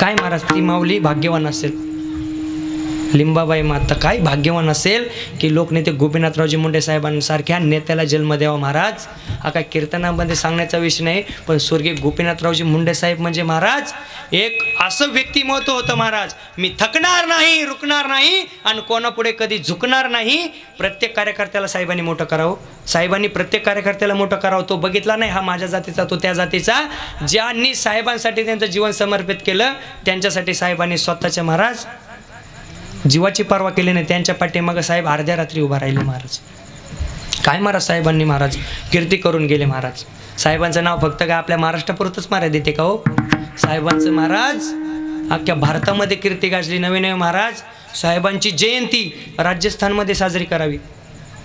काय महाराज ती माऊली भाग्यवान असेल. लिंबाबाई माता काय भाग्यवान असेल की लोकनेते गोपीनाथरावजी मुंडे साहेबांसारख्या नेत्याला जन्म द्यावा महाराज. हा काय कीर्तनामध्ये सांगण्याचा विषय नाही पण स्वर्गीय गोपीनाथरावजी मुंडे साहेब म्हणजे महाराज एक असं व्यक्तिमत्व होतं महाराज. मी थकणार नाही रुकणार नाही आणि कोणापुढे कधी झुकणार नाही. प्रत्येक कार्यकर्त्याला साहेबांनी मोठं करावं. साहेबांनी प्रत्येक कार्यकर्त्याला मोठं करावं. तो बघितला नाही हा माझ्या जातीचा तो त्या जातीचा. ज्यांनी साहेबांसाठी त्यांचं जीवन समर्पित केलं त्यांच्यासाठी साहेबांनी स्वतःचे महाराज जीवाची पर्वा केली नाही त्यांच्या पाठीमागं साहेब अर्ध्या रात्री उभा राहिले महाराज. काय महाराज साहेबांनी महाराज? कीर्ती करून गेले महाराज. साहेबांचं नाव फक्त काय आपल्या महाराष्ट्रापुरतच महाराज देते का हो? साहेबांचं महाराज अख्ख्या भारतामध्ये कीर्ती गाजली नवे नवे महाराज. साहेबांची जयंती राजस्थानमध्ये साजरी करावी.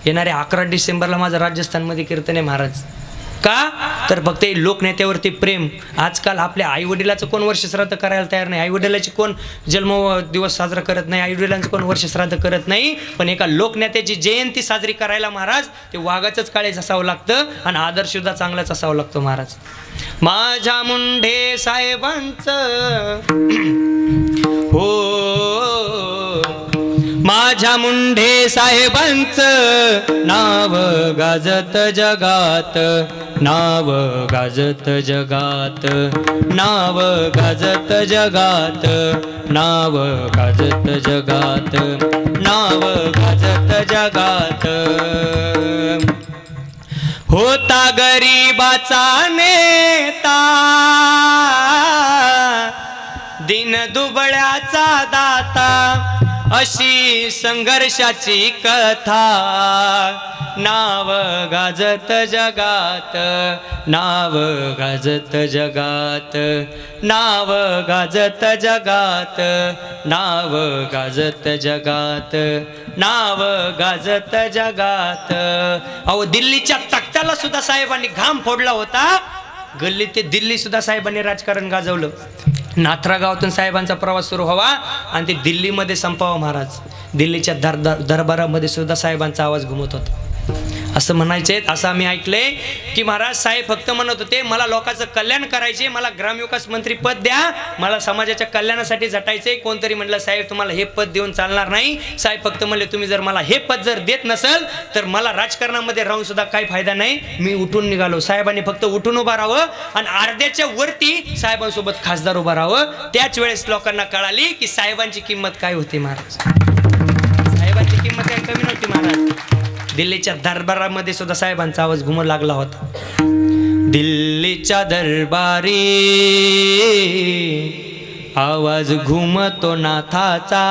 येणाऱ्या अकरा डिसेंबरला माझं राजस्थानमध्ये कीर्तन आहे महाराज. का? तर फक्त लोकनेत्यावरती प्रेम. आजकाल आपल्या आईवडिलाचं कोण वर्ष श्राद्ध करायला तयार नाही? आईवडिलाची कोण जन्म दिवस साजरा करत नाही? आईवडिलांचं कोण वर्ष श्राद्ध करत नाही? पण एका लोकनेत्याची जयंती साजरी करायला महाराज ते वाघाचंच काळेच असावं लागतं आणि आदर्श सुद्धा चांगलाच असावं लागतो महाराज. माझ्या मुंढे साहेबांचं हो माझ्या मुंढे साहेबांच नाव गाजत जगात नाव गाजत जगात नाव गाजत जगात नाव गाजत जगात नाव गाजत जगात. होता गरीबाचा नेता दिन दुबळ्याचा दाता अशी संघर्षाची कथा. नाव गाजत जगात नाव गाजत जगात नाव गाजत जगात नाव गाजत जगात नाव गाजत जगात. अहो दिल्लीच्या तख्त्याला सुद्धा साहेबांनी घाम फोडला होता. गल्ली ते दिल्ली सुद्धा साहेबांनी राजकारण गाजवलं. नाथरा गावातून साहेबांचा प्रवास सुरू व्हावा आणि ते दिल्लीमध्ये संपावा महाराज. दिल्लीच्या दर दर- दरबारामध्ये सुद्धा साहेबांचा आवाज घुमत होता. असं म्हणायचे असं आम्ही ऐकलंय की महाराज साहेब फक्त म्हणत होते मला लोकांचं कल्याण करायचे मला ग्रामविकास मंत्री पद द्या मला समाजाच्या कल्याणासाठी झटायचे कोणतरी म्हणलं साहेब तुम्हाला हे पद देऊन चालणार नाही. साहेब फक्त म्हणले तुम्ही जर मला हे पद जर देत नसल तर मला राजकारणामध्ये राहून सुद्धा काही फायदा नाही मी उठून निघालो. साहेबांनी फक्त उठून उभं राहावं आणि अर्ध्याच्या वरती साहेबांसोबत खासदार उभं राहावं. त्याच वेळेस लोकांना कळाली की साहेबांची किंमत काय होती महाराज? साहेबांची किंमत काही कमी नव्हती महाराज? दिल्लीच्या दरबारामध्ये सुद्धा साहेबांचा आवाज घुमू लागला होता. दिल्लीच्या दरबारी आवाज घुमतो नाथाचा.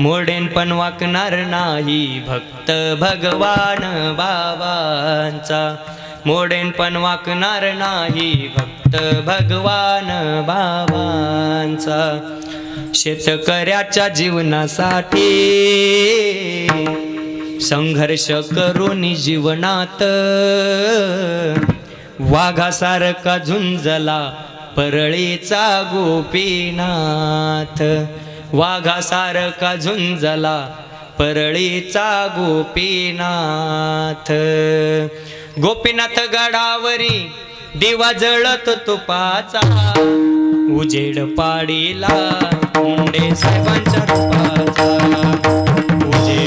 मोडेन पण वाकणार नाही भक्त भगवान बाबांचा. मोडेन पण वाकणार नाही भक्त भगवान बाबांचा. शेतकऱ्याच्या जीवनासाठी संघर्ष करून जीवनात. वाघासारखा झुंजला परळीचा गोपीनाथ. वाघासारखा झुंजला परळीचा गोपीनाथ. गोपीनाथ गडावरी दिवा जळत तुपाचा. उजेड पाडीला मुंडे साहेबांच्या रूपाचा.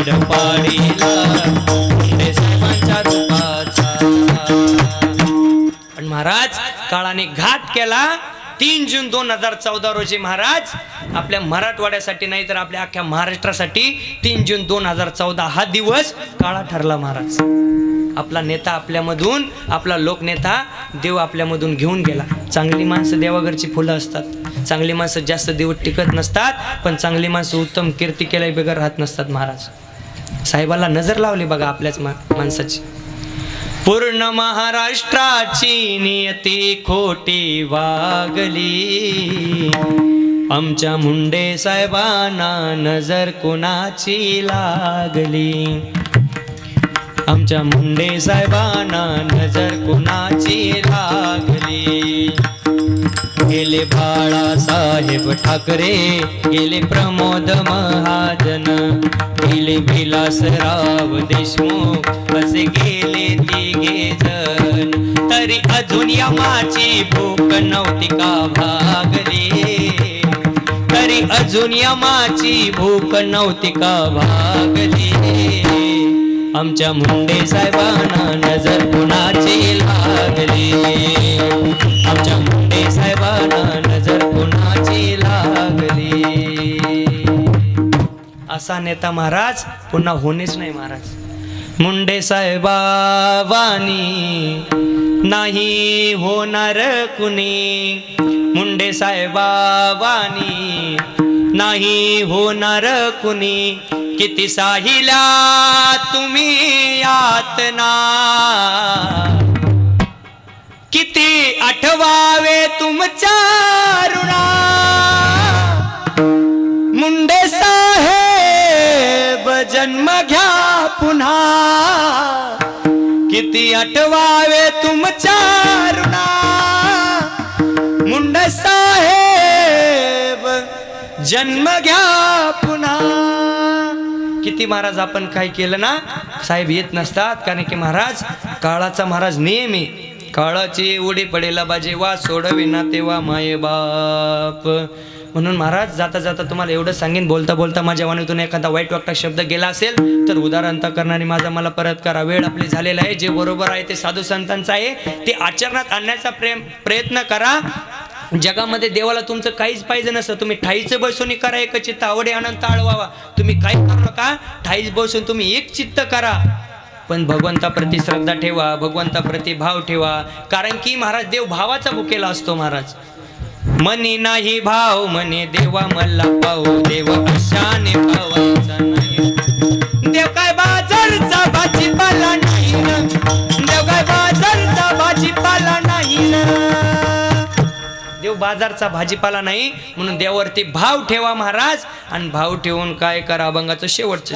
पाडीला मुंडे साहेबांच्या रूपाचा. पण महाराज काळाने घात केला. तीन जून दोन हजार चौदा रोजी महाराज आपल्या मराठवाड्यासाठी नाही तर आपल्या अख्ख्या महाराष्ट्रासाठी तीन जून दोन हजार चौदा हा दिवस काळा ठरला महाराज. आपला नेता आपल्यामधून आपला लोकनेता देव आपल्यामधून घेऊन गेला. चांगली माणसं देवाघरची फुलं असतात. चांगली माणसं जास्त दिवस टिकत नसतात पण चांगली माणसं उत्तम कीर्ती केल्या बेगर राहत नसतात महाराज. साहेबाला नजर लावली बघा आपल्याच मा माणसाची. पूर्ण महाराष्ट्राची नियती खोटी वागली. आमच्या मुंडे साहेबांना नजर कुणाची लागली? आमच्या मुंडे साहेबांना नजर कुणाची लागली? गेले बाळासाहेब ठाकरे गेले प्रमोद महाजन गेले विलासराव देशमुख असे गेले तिघे जण? तरी अजून अजून यमाची भूक नव्हती का भागली? तरी अजून यमाची भूक नव्हती का भागली? आमच्या मुंडे साहेबांना नजर कुणाची लागली? आमच्या असा नेता महाराज पुन्हा होणेच नाही महाराज. मुंडे साहेबावानी नाही होणार कुणी. मुंडे साहेबावानी नाही होणार कुणी. किती साहिला तुम्ही यातना किती आठवावे तुमच्या ऋणा. जन्म घ्या पुन्हा. किती आठवावे तुमच्या ऋणा. मुंडे साहेब जन्म घ्या पुन्हा. किती महाराज आपण काय केलं ना साहेब येत नसतात कारण की महाराज काळाचा महाराज नेहमी. काळाची उडी पडेला बाजे वा सोडविना तेव्हा माय बाप म्हणून महाराज जाता जाता तुम्हाला एवढं सांगेन बोलता बोलता माझ्या वाणीतून एखादा वाईट वागता शब्द गेला असेल तर उदाहरणता करणारी माझा मला परत करा. वेळ आपली झालेला आहे जे बरोबर आहे ते साधू संतांचं आहे. ते आचरणात आणण्याचा प्रेम प्रयत्न करा. जगामध्ये देवाला तुमचं काहीच पाहिजे नसतं तुम्ही ठाईचं बसून करा एक चित्त आवडे अनंत आळवावा तुम्ही काही करू नका ठाईच बसून तुम्ही एक चित्त करा. पण भगवंताप्रती श्रद्धा ठेवा भगवंताप्रती भाव ठेवा. कारण की महाराज देव भावाचा भुकेला असतो महाराज. मनी नाही भाव म्हणे देवा मला पाहू देव अशाने पावायचा नाही. देव काय बाजारचा भाजीपाला नाही ना. देव काय बाजारचा भाजीपाला नाही ना. देव बाजारचा भाजीपाला नाही म्हणून देवावरती भाव ठेवा महाराज. आणि भाव ठेवून काय करा अभंगाचं शेवटचं